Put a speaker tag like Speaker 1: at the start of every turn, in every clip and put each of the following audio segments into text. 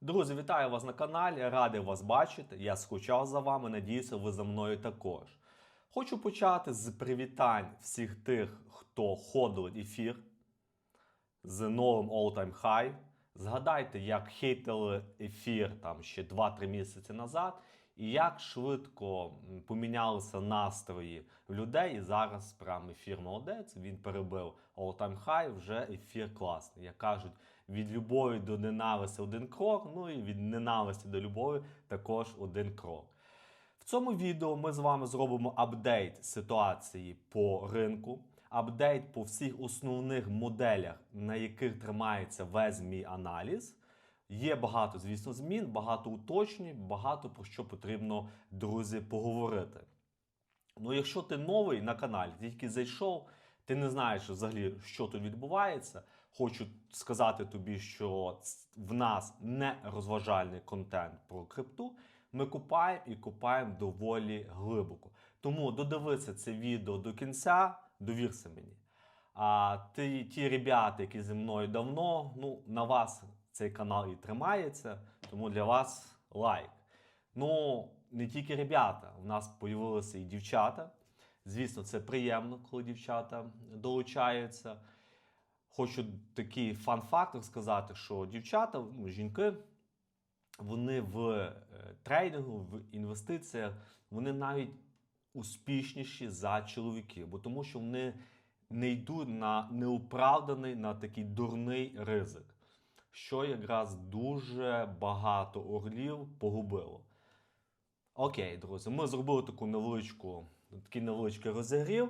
Speaker 1: Друзі, вітаю вас на каналі, радий вас бачити. Я скучав за вами, надіюся, ви за мною також. Хочу почати з привітань всіх тих, хто ходить ефір з новим all-time high. Згадайте, як хейтили ефір там ще 2-3 місяці назад, і як швидко помінялися настрої людей. І зараз прям ефір молодець. Він перебив all-time high, вже ефір класний. Як кажуть, від любові до ненависті один крок, ну і від ненависті до любові також один крок. В цьому відео ми з вами зробимо апдейт ситуації по ринку, апдейт по всіх основних моделях, на яких тримається весь мій аналіз. Є багато, звісно, змін, багато уточнень, багато про що потрібно, друзі, поговорити. Ну, якщо ти новий на каналі, тільки зайшов, ти не знаєш взагалі, що тут відбувається. Хочу сказати тобі, що в нас не розважальний контент про крипту. Ми купаємо і купаємо доволі глибоко. Тому додивися це відео до кінця, довірся мені. А ті, ті ребята, які зі мною давно, ну на вас цей канал і тримається, тому для вас лайк. Ну, не тільки ребята, у нас появилися і дівчата. Звісно, це приємно, коли дівчата долучаються. Хочу такий фан-фактор сказати, що дівчата, ну, жінки, вони в е, трейдингу, в інвестиціях, вони навіть успішніші за чоловіків, бо тому що вони не йдуть на неоправданий, на такий дурний ризик, що якраз дуже багато орлів погубило. Окей, друзі, ми зробили таку невеличку, такий невеличкий розігрів.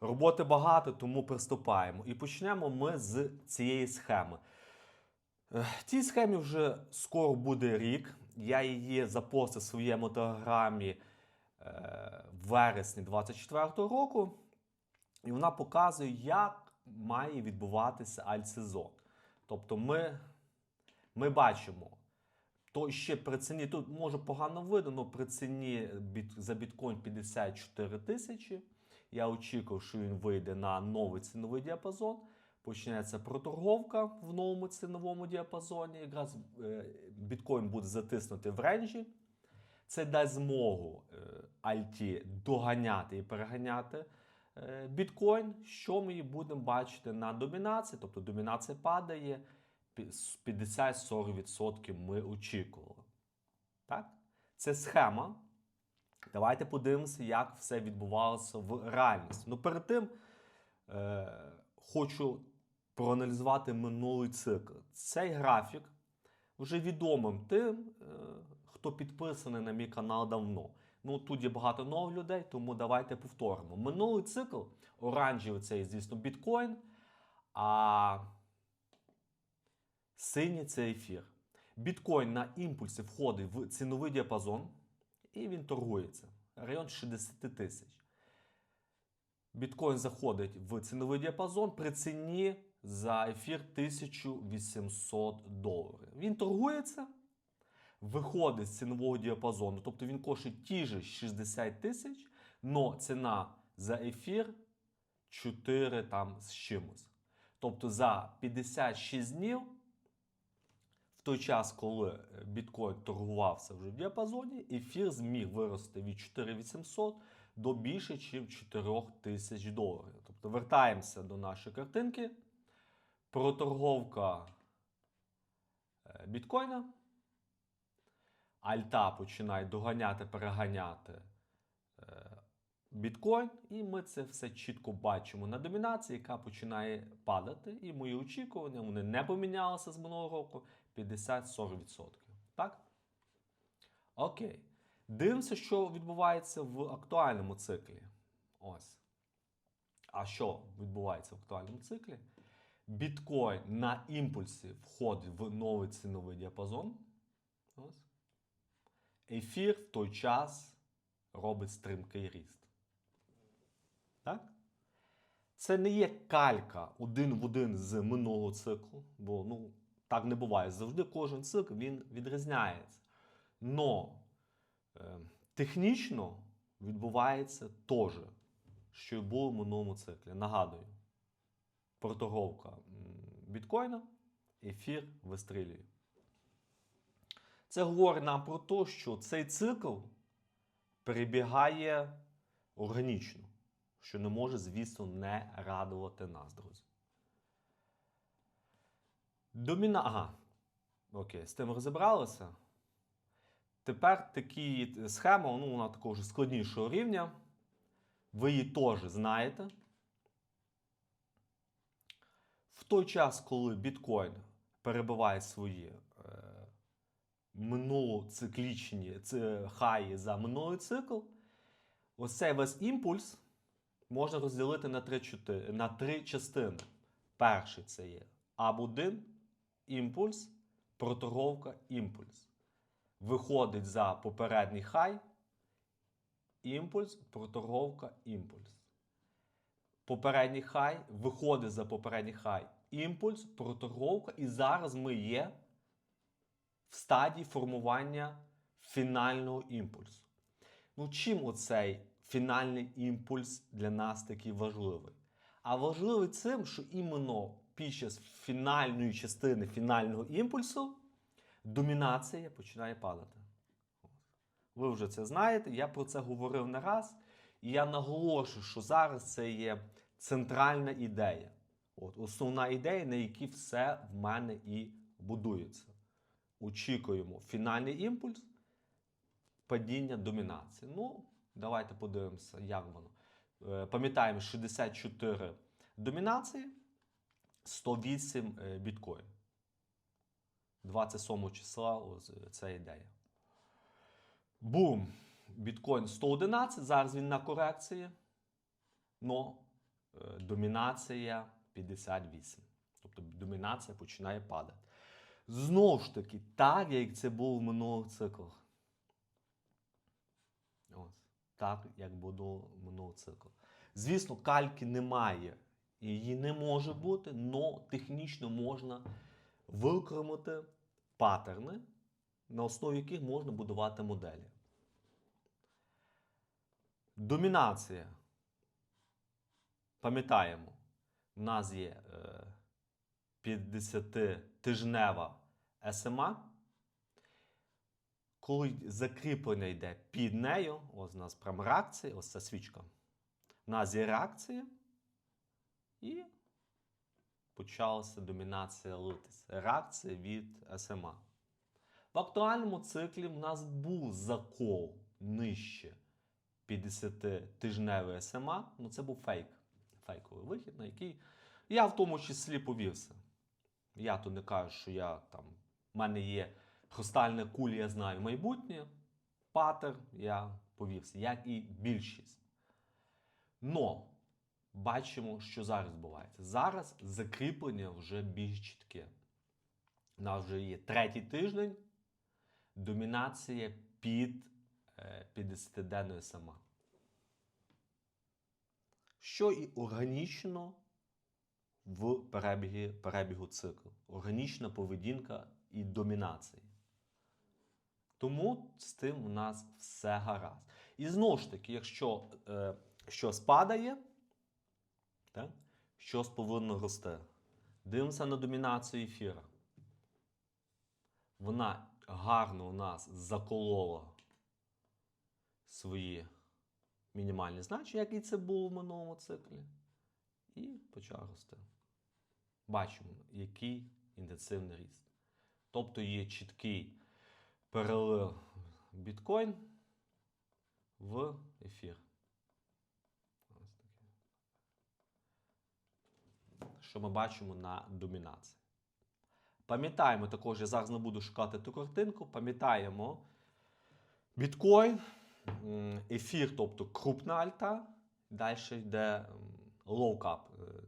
Speaker 1: Роботи багато, тому приступаємо. І почнемо ми з цієї схеми. Цій схемі вже скоро буде рік. Я її запостив в своєму телеграмі е, в вересні 24-го року. І вона показує, як має відбуватися альтсезон. Тобто ми, ми бачимо, то ще при ціні, тут може погано видно, але при ціні за біткоін 54 тисячі. Я очікував, що він вийде на новий ціновий діапазон. Почнеться проторговка в новому ціновому діапазоні. Якраз е, біткоін буде затиснути в ренжі. Це дасть змогу е, Альті доганяти і переганяти е, біткоін, що ми будемо бачити на домінації. Тобто домінація падає, з 50-40% ми очікували. Так? Це схема. Давайте подивимося, як все відбувалося в реальності. Ну, перед тим е, хочу проаналізувати минулий цикл. Цей графік вже відомим тим, е, хто підписаний на мій канал давно. Ну, тут є багато нових людей, тому давайте повторимо. Минулий цикл, оранжевий цей, звісно, біткоін, а синій це ефір. Біткоін на імпульсі входить в ціновий діапазон і він торгується. Район 60 тисяч. Біткоін заходить в ціновий діапазон при ціні за ефір 1800 доларів. Він торгується, виходить з цінового діапазону, тобто він коштує ті ж 60 тисяч, але ціна за ефір 4 там з чимось. Тобто за 56 днів, той час, коли е, біткоін торгувався вже в діапазоні, ефір зміг вирости від 4800 до більше, ніж 4000 доларів. Тобто вертаємося до нашої картинки. Проторговка е, біткоїна. Альта починає доганяти, переганяти е, біткоін, і ми це все чітко бачимо на домінації, яка починає падати. І мої очікування вони не помінялися з минулого року 50-40%. Так? Окей. Дивимося, що відбувається в актуальному циклі. Ось. А що відбувається в актуальному циклі? Біткоін на імпульсі входить в новий ціновий діапазон. Ось. Ефір в той час робить стрімкий ріст. Так? Це не є калька один в один з минулого циклу, бо ну, так не буває. Завжди кожен цикл він відрізняється. Но е, технічно відбувається теж, що й було в минулому циклі. Нагадую, проторговка біткоїна, ефір вистрілює. Це говорить нам про те, що цей цикл перебігає органічно, що не може, звісно, не радувати нас, друзі. Доміна... Ага. Окей, з тим розібралися. Тепер такі схема, ну, вона такого ж складнішого рівня. Ви її теж знаєте. В той час, коли біткоін перебиває свої е, минулоциклічні ці хаї за минулий цикл, ось цей весь імпульс можна розділити на три, на три частини. Перший це є АБ1, імпульс, проторговка, імпульс. Виходить за попередній хай, імпульс, проторговка, імпульс. Попередній хай виходить за попередній хай, імпульс, проторговка, і зараз ми є в стадії формування фінального імпульсу. Ну, чим оцей фінальний імпульс для нас такий важливий? А важливий цим, що іменно під час фінальної частини фінального імпульсу домінація починає падати. Ви вже це знаєте, я про це говорив не раз. І я наголошую, що зараз це є центральна ідея. От, Основна ідея, на якій все в мене і будується. Очікуємо фінальний імпульс, падіння домінації. Ну, давайте подивимося, як воно. Е, Пам'ятаємо 64 домінації, 108 е, біткоін. 27 числа ось е, ця ідея. Бум! Біткоін 111. Зараз він на корекції. Но домінація 58. Тобто домінація починає падати. Знову ж таки, так, як це було в минулих циклах. Так, як було в минулих. Звісно, кальки немає. І її не може бути, але технічно можна викремити паттерни, на основі яких можна будувати моделі. Домінація. Пам'ятаємо, в нас є е, 50-тижнева СМА. Коли закріплення йде під нею, ось у нас прям реакція, ось ця свічка. У нас є реакція. І почалася домінація литись. Реакція від СМА. В актуальному циклі в нас був закол нижче 50-тижневої СМА. Ну це був фейк. Фейковий вихід, на який я в тому числі повівся. Я то не кажу, що я там. в мене є хрустальна куля, я знаю майбутнє. Патер я повівся, як і більшість. Но бачимо, що зараз відбувається. Зараз закріплення вже більш чітке. У нас вже є третій тиждень, домінація під 50-денною сама. Що і органічно в перебігі, перебігу циклу. Органічна поведінка і домінації. Тому з тим у нас все гаразд. І знову ж таки, якщо е, щось падає, так? Щось повинно рости. Дивимося на домінацію ефіра. Вона гарно у нас заколола свої мінімальні значення, як і це було в минулому циклі. І почав рости. Бачимо, який інтенсивний ріст. Тобто є чіткий перелив біткоін в ефір. Що ми бачимо на домінації. Пам'ятаємо також, я зараз не буду шукати ту картинку. Пам'ятаємо біткоін, ефір, тобто крупна альта. Далі йде cap,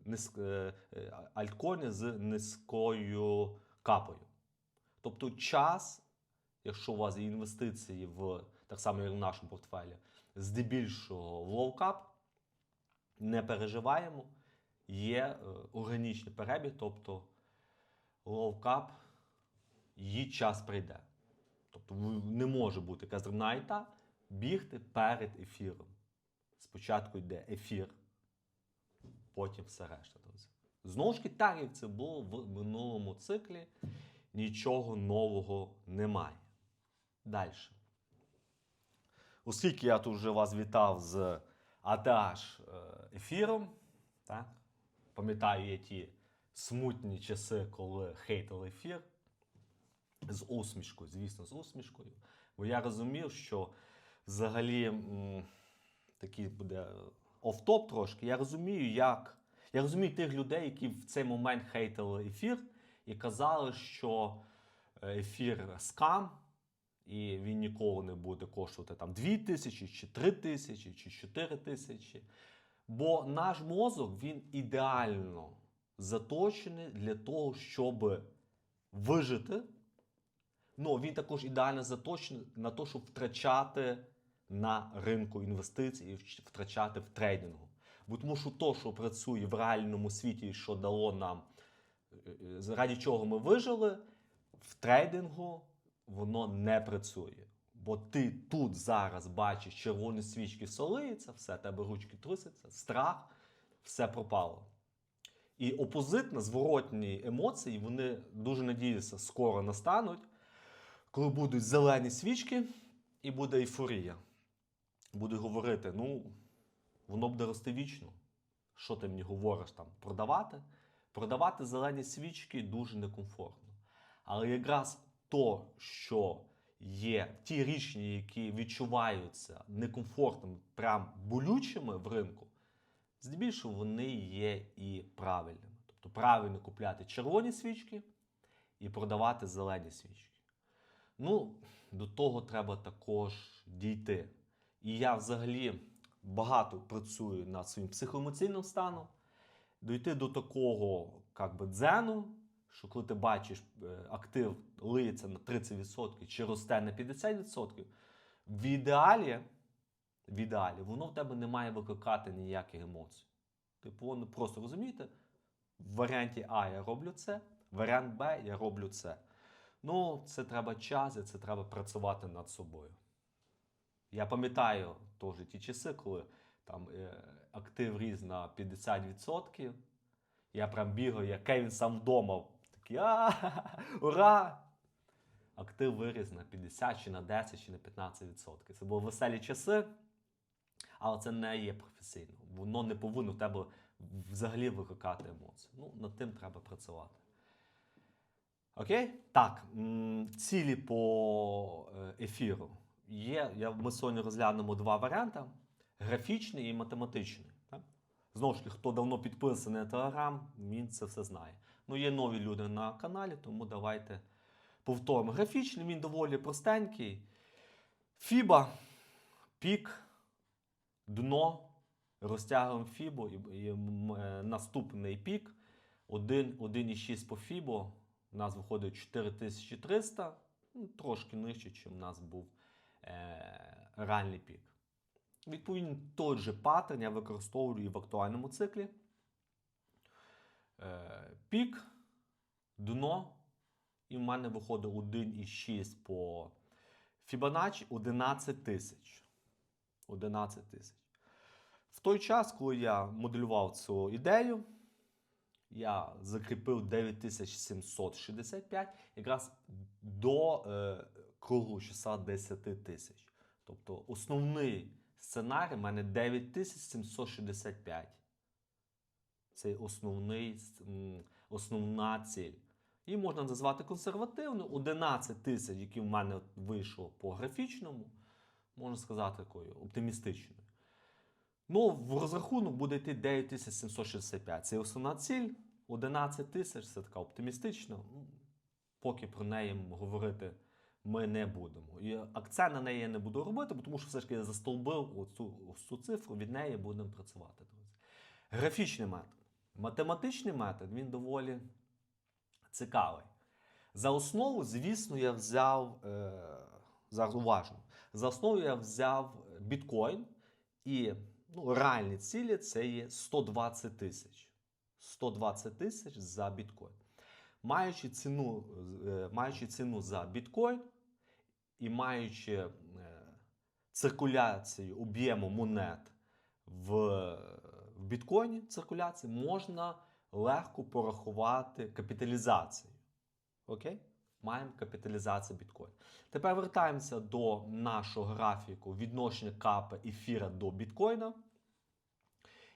Speaker 1: е, е, е, альткоїни з низькою капою. Тобто час, якщо у вас є інвестиції в так само, як в нашому портфелі, здебільшого в cap, не переживаємо, є е, органічний перебіг, тобто cap, її час прийде. Тобто не може бути якась дрібна бігти перед ефіром. Спочатку йде ефір, потім все решта. Знову ж таки, так як це було в минулому циклі, нічого нового немає. Далі. Оскільки я тут вже вас вітав з ATH е, ефіром, так? пам'ятаю я ті смутні часи, коли хейтили ефір. З усмішкою, звісно, з усмішкою. Бо я розумів, що взагалі такий буде офтоп трошки. Я розумію, як. Я розумію тих людей, які в цей момент хейтили ефір і казали, що е, ефір скам, і він ніколи не буде коштувати там 2 тисячі, чи 3 тисячі, чи 4 тисячі. Бо наш мозок він ідеально заточений для того, щоб вижити. Ну, він також ідеально заточений на те, щоб втрачати на ринку інвестицій і втрачати в трейдингу. Бо тому що то, що працює в реальному світі, що дало нам, е, е, заради чого ми вижили, в трейдингу воно не працює. Бо ти тут зараз бачиш червоні свічки солиються, все, тебе ручки трусяться, страх, все пропало. І опозитно, зворотні емоції, вони дуже надіюся, скоро настануть, коли будуть зелені свічки і буде ейфорія. Будуть говорити, ну, воно буде рости вічно. Що ти мені говориш там? Продавати? Продавати зелені свічки дуже некомфортно. Але якраз то, що є ті рішення, які відчуваються некомфортними, прям болючими в ринку, здебільшого вони є і правильними. Тобто правильно купляти червоні свічки і продавати зелені свічки. Ну, до того треба також дійти. І я взагалі багато працюю над своїм психоемоційним станом, дійти до такого як би, дзену, що коли ти бачиш, е, актив лиється на 30% чи росте на 50%, в ідеалі, в ідеалі воно в тебе не має викликати ніяких емоцій. Типу, воно просто розумієте, в варіанті А я роблю це, варіант Б я роблю це. Ну, це треба час і це треба працювати над собою. Я пам'ятаю теж ті часи, коли там е, актив ріс на 50%. Я прям бігаю, як Кевін сам вдома. Такий а ура! Актив виріс на 50 чи на 10 чи на 15%. Це були веселі часи, але це не є професійно. Воно не повинно в тебе взагалі викликати емоції. Ну, над тим треба працювати. Окей? Так, цілі по е, ефіру. Є, я, ми сьогодні розглянемо два варіанти: графічний і математичний. Знову ж таки, хто давно підписаний на Телеграм, він це все знає. Ну, є нові люди на каналі, тому давайте повторимо. Графічний він доволі простенький. Фіба, пік, дно, розтягуємо фібу і, е, наступний пік 1, 1,6 по фібо. У нас виходить 4300, ну, трошки нижче, ніж у нас був е, реальний пік. Відповідно, той же паттерн я використовую і в актуальному циклі. Е, пік, дно, і в мене виходить 1,6 по Fibonacci 11 тисяч. 11 тисяч. В той час, коли я моделював цю ідею, я закріпив 9765 якраз до е, кругу часа 10 тисяч. Тобто основний сценарій в мене 9765. Це основний, основна ціль. Її можна назвати консервативною. 11 тисяч, які в мене вийшло по графічному, можна сказати, такою оптимістичною. Ну, в розрахунок буде йти 9765. Це основна ціль. 11 тисяч це така оптимістична. Ну, Поки про неї говорити ми не будемо. І акцент на неї я не буду робити, тому що все ж таки я застолбив оцю, цю цифру, від неї будемо працювати. Друзі. Графічний метод. Математичний метод він доволі цікавий. За основу, звісно, я взяв е, уважно. За основу я взяв біткоін і ну, реальні цілі це є 120 тисяч. 120 тисяч за біткоін. Маючи ціну, е, маючи ціну за біткоін і маючи е, циркуляцію об'єму монет в, в біткоїні, циркуляції, можна легко порахувати капіталізацію. Окей? Маємо капіталізацію біткоін. Тепер вертаємося до нашого графіку відношення капи ефіра до біткоїна.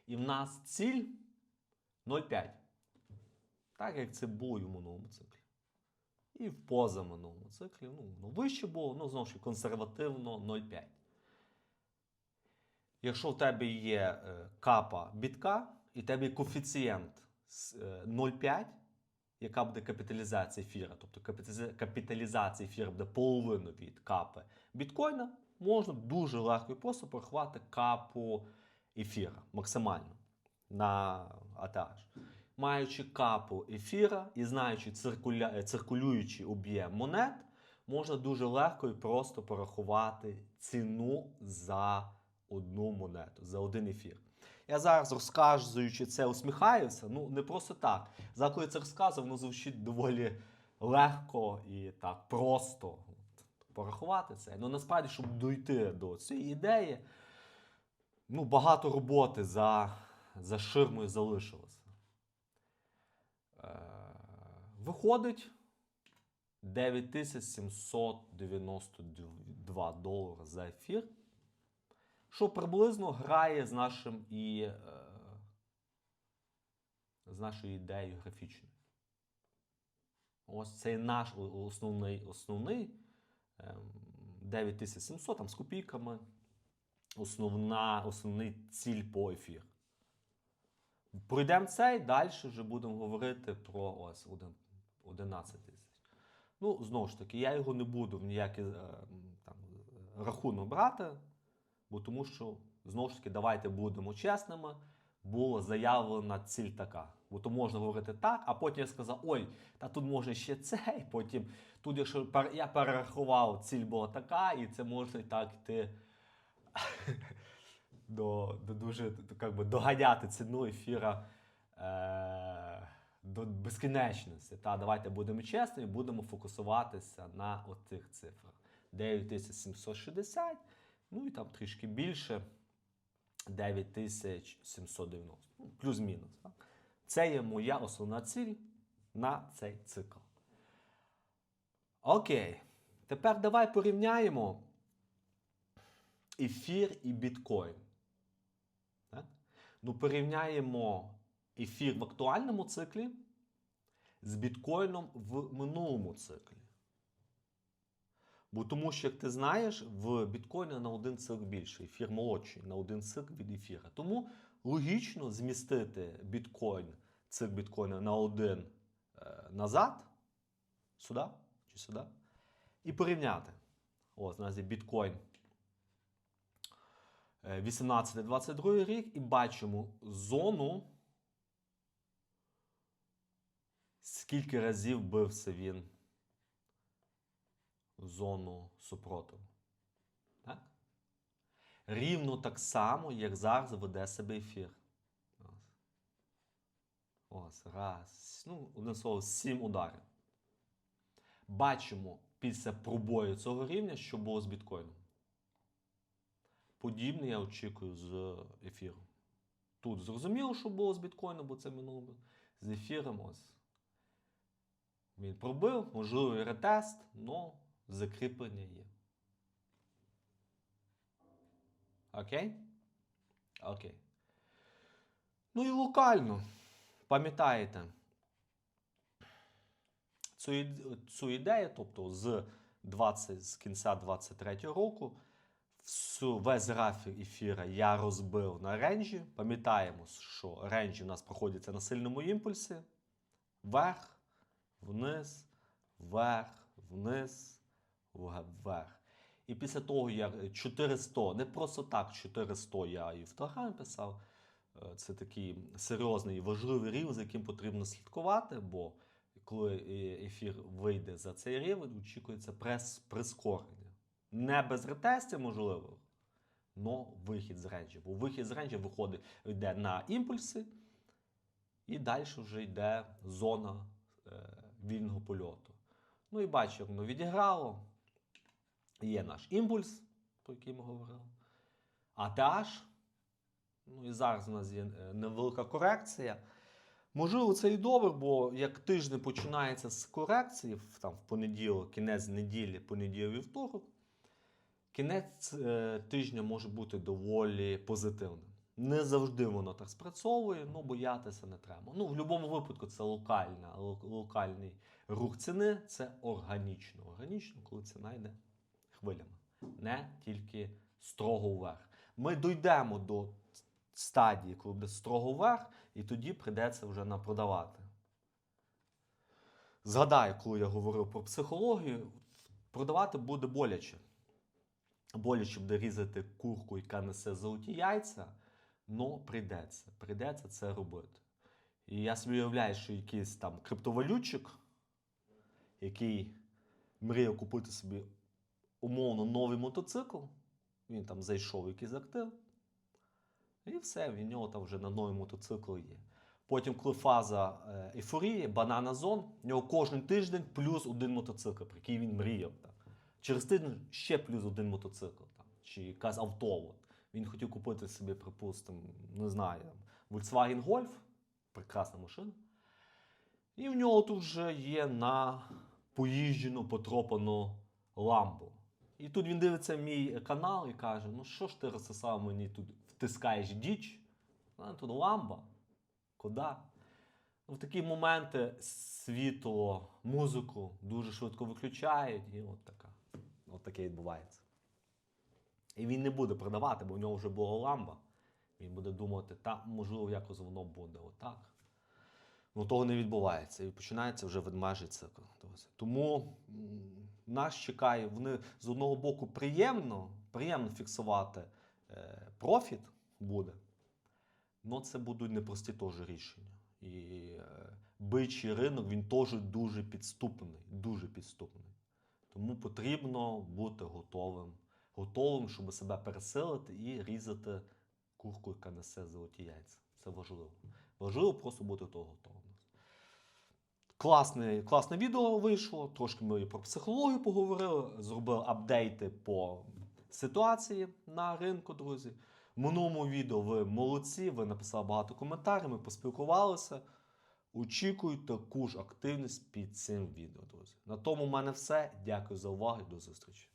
Speaker 1: І в нас ціль 0,5. Так як це було в минулому циклі. І в позаминулому циклі. Ну, вище було, ну, знову ж консервативно 0,5. Якщо в тебе є е, капа бітка, і в тебе є коефіцієнт з, е, 0,5, яка буде капіталізація ефіра, тобто капіталіза- капіталізація ефіра буде половину від капи біткоїна, можна дуже легко і просто порахувати капу ефіра максимально на ATH. Маючи капу ефіра і знаючи циркуля... е, циркулюючий об'єм монет, можна дуже легко і просто порахувати ціну за одну монету, за один ефір. Я зараз розказуючи це, усміхаюся. Ну, не просто так. За коли це розказую, воно звучить доволі легко і так просто порахувати це. Ну насправді, щоб дойти до цієї ідеї, ну, багато роботи за, за ширмою залишилося. Е, виходить 9792 долари за ефір що приблизно грає з нашим і е, з нашою ідеєю графічною. Ось це наш основний, основний ем, 9700 там з копійками. Основна, основний ціль по ефір. Пройдемо цей, далі вже будемо говорити про ось один- 11 тисяч. Ну, знову ж таки, я його не буду в ніякий е, там, рахунок брати. Бо тому що, знову ж таки, давайте будемо чесними, була заявлена ціль така. Бо то можна говорити так, а потім я сказав, ой, та тут може ще цей. Потім тут, якщо я перерахував, ціль була така, і це можна і так йти до, до дуже как би, доганяти ціну ефіра е, до безкінечності. Та давайте будемо чесними, будемо фокусуватися на отих цифрах. 9760. Ну і там трішки більше 9790. Ну, плюс-мінус. Це є моя основна ціль на цей цикл. Окей. Тепер давай порівняємо ефір і біткоін. Так? Ну, порівняємо ефір в актуальному циклі з біткоїном в минулому циклі. Бо тому що, як ти знаєш, в біткоїні на один цикл більше, ефір молодший на один цикл від ефіра. Тому логічно змістити біткоін, цикл біткоїна на один е, назад, сюди чи сюди, і порівняти. Ось є біткоін е, 18-22 рік, і бачимо зону, скільки разів бився він зону супротиву. Так? Рівно так само, як зараз веде себе ефір. Ось. Ось, раз. Ну, одне слово, сім ударів. Бачимо після пробою цього рівня, що було з біткоїном. Подібне я очікую з ефіром. Тут зрозуміло, що було з біткоїном, бо це минуло. З ефіром ось. Він пробив, можливий ретест, але закріплення є. Окей? Окей. Ну і локально. Пам'ятаєте цю, цю ідею, тобто з, 20, з кінця 23 року, всю, весь графік ефіра я розбив на ренджі. Пам'ятаємо, що ренджі у нас проходяться на сильному імпульсі. Вверх, вниз, вверх, вниз, вверх. І після того, як 400, не просто так 400 я і в Телеграмі писав. е, Це такий серйозний і важливий рівень, за яким потрібно слідкувати, бо коли е, ефір вийде за цей рівень, очікується прес прискорення. Не без ретестів, можливо, але вихід з ренджі. Бо вихід з ренджі виходить, йде на імпульси, і далі вже йде зона е, вільного польоту. Ну і бачу, воно відіграло. Є наш імпульс, про який ми говорили. А TH, ну і зараз у нас є е, невелика корекція. Можливо, це і добре, бо як тиждень починається з корекції, там, в понеділок, кінець неділі, понеділок, вівторок, кінець е, тижня може бути доволі позитивним. Не завжди воно так спрацьовує, ну боятися не треба. Ну, в будь-якому випадку це локальна, локальний рух ціни, це органічно. Органічно, коли ціна йде хвилями, не тільки строго вверх. Ми дійдемо до стадії, коли буде строго вверх, і тоді прийдеться вже напродавати. Згадаю, коли я говорив про психологію, продавати буде боляче. Боляче буде різати курку, яка несе золоті яйця, але прийдеться. Прийдеться це робити. І я собі уявляю, що якийсь там криптовалютчик, який мріяв купити собі умовно новий мотоцикл, він там зайшов якийсь актив, і все, в нього там вже на новий мотоцикл є. Потім, коли фаза е, ейфорії, банана зон, в нього кожен тиждень плюс один мотоцикл, про який він мріяв. Там. Через тиждень ще плюс один мотоцикл, там, чи якась авто. Він хотів купити собі, припустимо, не знаю, Volkswagen Golf, прекрасна машина. І в нього тут вже є на поїжджену, потропану ламбу. І тут він дивиться мій канал і каже: ну що ж ти розсосав мені тут втискаєш діч? А тут ламба. Куди? В такі моменти світло, музику дуже швидко виключають, і от така. От таке відбувається. І він не буде продавати, бо в нього вже була ламба. Він буде думати, та можливо, якось воно буде отак. Ну того не відбувається. І починається вже. Друзі. Тому нас чекає, вони з одного боку приємно, приємно фіксувати е, профіт буде. Ну, це будуть непрості теж рішення. І е, бичий ринок він теж дуже підступний, дуже підступний. Тому потрібно бути готовим, готовим, щоб себе пересилити і різати курку, яка несе золоті яйця. Це важливо. Важливо просто бути того готовим. Класне, класне відео вийшло. Трошки ми про психологію поговорили, зробили апдейти по ситуації на ринку, друзі. В минулому відео ви молодці, ви написали багато коментарів, ми поспілкувалися. Очікую таку ж активність під цим відео, друзі. На тому в мене все. Дякую за увагу до зустрічі.